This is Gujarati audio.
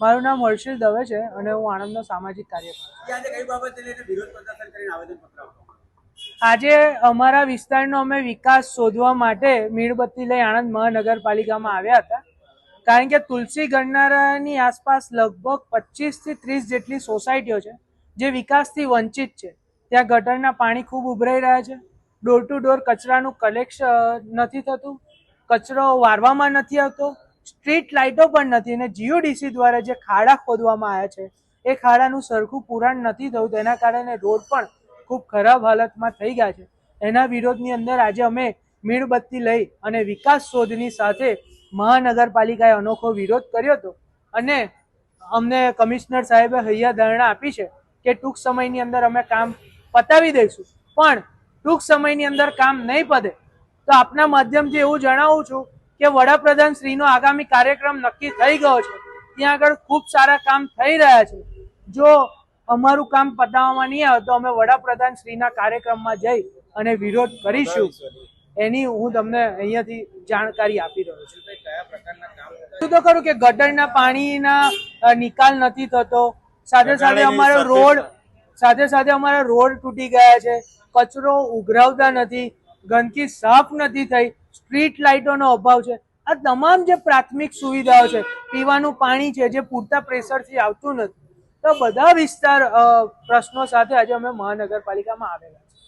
મારું નામ હર્ષિલ દવે છે અને હું આણંદનો સામાજિક કાર્યકર. આજે અમારા વિસ્તારનો અમે વિકાસ શોધવા માટે મીણબત્તી લઈ આણંદ મહાનગરપાલિકામાં આવ્યા હતા. કારણ કે તુલસી ગણનારાની આસપાસ લગભગ પચીસથી ત્રીસ જેટલી સોસાયટીઓ છે જે વિકાસથી વંચિત છે. ત્યાં ગટરના પાણી ખૂબ ઉભરાઈ રહ્યા છે. ડોર ટુ ડોર કચરાનું કલેક્શન નથી થતું. કચરો વારવામાં નથી આવતો. સ્ટ્રીટ લાઇટો પણ નથી અને જીઓડીસી દ્વારા જે ખાડા ખોદવામાં આવ્યા છે, એ ખાડાનું સરખું પુરાણ નથી થયું. તેના કારણે રોડ પણ ખૂબ ખરાબ હાલતમાં થઈ ગયા છે. એના વિરોધની અંદર આજે અમે મીણબત્તી લઈ અને વિકાસ શોધની સાથે મહાનગરપાલિકાએ અનોખો વિરોધ કર્યો હતો. અને અમને કમિશનર સાહેબે હૈયા ધારણા આપી છે કે ટૂંક સમયની અંદર અમે કામ પતાવી દઈશું. પણ ટૂંક સમયની અંદર કામ નહીં પતે. તો આપના માધ્યમથી એવું જણાવું છું કે વડાપ્રધાન શ્રીનો આગામી કાર્યક્રમ નક્કી થઈ ગયો છે. ત્યાં આગળ ખૂબ સારા કામ થઈ રહ્યા છે. જો અમારું કામ પતાવવામાં નહીં આવે તો અમે વડાપ્રધાન શ્રીના કાર્યક્રમમાં જઈ અને વિરોધ કરીશું. એની હું તમને અહીંયાથી જાણકારી આપી રહ્યો છું. કયા પ્રકારના કામ શું તો ખરું કે ગટરના પાણીના નિકાલ નથી થતો. સાથે સાથે અમારો રોડ સાથે સાથે અમારા રોડ તૂટી ગયા છે. કચરો ઉઘરાવતા નથી. ગંદકી સાફ નથી થઈ. સ્ટ્રીટ લાઇટોનો અભાવ છે. આ તમામ જે પ્રાથમિક સુવિધાઓ છે, પીવાનું પાણી છે, જે પૂરતા પ્રેશરથી આવતું નથી. તો બધા વિસ્તાર પ્રશ્નો સાથે આજે અમે મહાનગરપાલિકામાં આવેલા છે